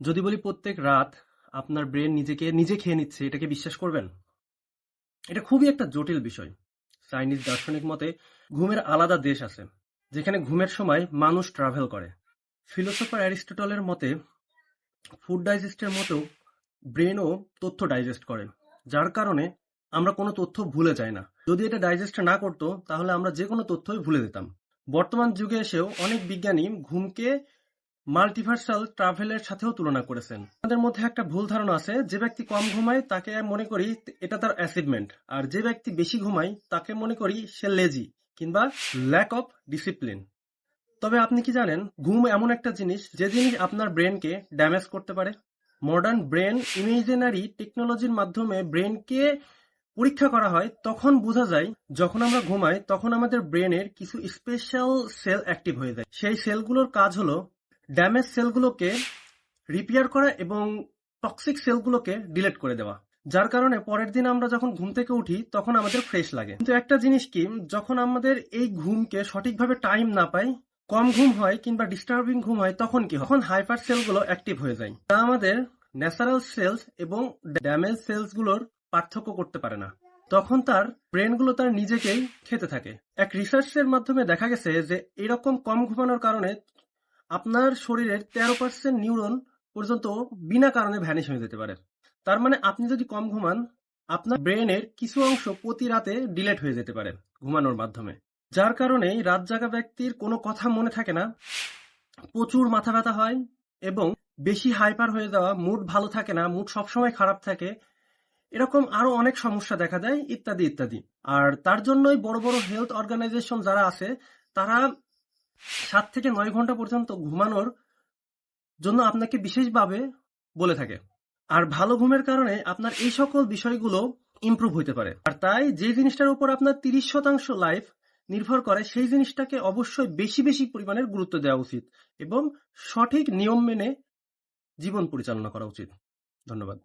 যদি বলি প্রত্যেক রাত আপনার ব্রেন নিজেকে, নিজে খেয়ে নিচ্ছে, এটাকে বিশ্বাস করবেন? এটা খুবই একটা জটিল বিষয়। চাইনিজ দার্শনিক মতে ঘুমের আলাদা দেশ আছে, যেখানে ঘুমের সময় মানুষ ট্রাভেল করে। ফিলোসফার অ্যারিস্টটলের মতে ফুড ডাইজেস্টের মতো ব্রেনও তথ্য ডাইজেস্ট করে, যার কারণে আমরা কোনো তথ্য ভুলে যাই না। যদি এটা ডাইজেস্ট না করতো, তাহলে আমরা যে কোনো তথ্যই ভুলে যেতাম। বর্তমান যুগে এসেও অনেক বিজ্ঞানী ঘুমকে মাল্টিভার্সাল ট্রাভেলের সাথেও তুলনা করেছেন। আমাদের মধ্যে একটা ভুল ধারণা আছে, যে ব্যক্তি কম ঘুমায় তাকে মনে করি এটা তার অ্যাচিভমেন্ট আর যে ব্যক্তি বেশি ঘুমায় তাকে মনে করি সে লেজি কিংবা ল্যাক অফ ডিসিপ্লিন তবে আপনি কি জানেন, ঘুম এমন একটা জিনিস যে জিনিস আপনার ব্রেনকে ড্যামেজ করতে পারে? মডার্ন ব্রেন ইমেজিনারি টেকনোলজির মাধ্যমে ব্রেনকে পরীক্ষা করা হয়, তখন বোঝা যায় যখন আমরা ঘুমাই, তখন আমাদের ব্রেনের কিছু স্পেশাল সেল অ্যাক্টিভ হয়ে যায়। সেই সেলগুলোর কাজ হলো ড্যামেজ সেলগুলোকে রিপেয়ার করা এবং টক্সিক সেলগুলোকে ডিলিট করে দেওয়া। যার কারণে পরের দিন আমরা যখন ঘুম থেকে উঠি, তখন আমাদের ফ্রেশ লাগে। কিন্তু একটা জিনিস কি, যখন আমাদের এই ঘুমকে সঠিকভাবে টাইম না পাই, কম ঘুম হয় কিংবা ডিস্টার্বিং ঘুম হয়, তখন কি তখন হাইপার সেলগুলো অ্যাক্টিভ হয়ে যায়। তা আমাদের ন্যাচারাল সেলস এবং ড্যামেজ সেলসগুলোর পার্থক্য করতে পারে না। তখন তার ব্রেনগুলো তার নিজেকেই খেতে থাকে। এক রিসার্চের মাধ্যমে দেখা গেছে যে, এরকম কম ঘুমানোর কারণে আপনার শরীরের তেরো পার্সেন্ট নিউরন পর্যন্ত বিনা কারণে ভ্যানিশ হয়ে যেতে পারে। তার মানে আপনি যদি কম ঘুমান, আপনার ব্রেনের কিছু অংশ প্রতি রাতে ডিলেট হয়ে যেতে পারে ঘুমানোর মাধ্যমে। যার কারণে রাত জাগা ব্যক্তির কোনো কথা মনে থাকে না, প্রচুর মাথা ব্যথা হয় এবং বেশি হাইপার হয়ে যাওয়া মুড ভালো থাকে না মুড সবসময় খারাপ থাকে, এরকম আরও অনেক সমস্যা দেখা দেয়, ইত্যাদি ইত্যাদি। আর তার জন্যই বড় বড় হেলথ অর্গানাইজেশন যারা আছে, তারা সাত থেকে নয় ঘণ্টা পর্যন্ত ঘুমানোর জন্য আপনাকে বিশেষভাবে বলে থাকে। আর ভালো ঘুমের কারণে আপনার এই সকল বিষয়গুলো ইমপ্রুভ হইতে পারে। আর তাই যে জিনিসটার উপর আপনার তিরিশ শতাংশ লাইফ নির্ভর করে, সেই জিনিসটাকে অবশ্যই বেশি বেশি পরিমাণের গুরুত্ব দেওয়া উচিত এবং সঠিক নিয়ম মেনে জীবন পরিচালনা করা উচিত। ধন্যবাদ।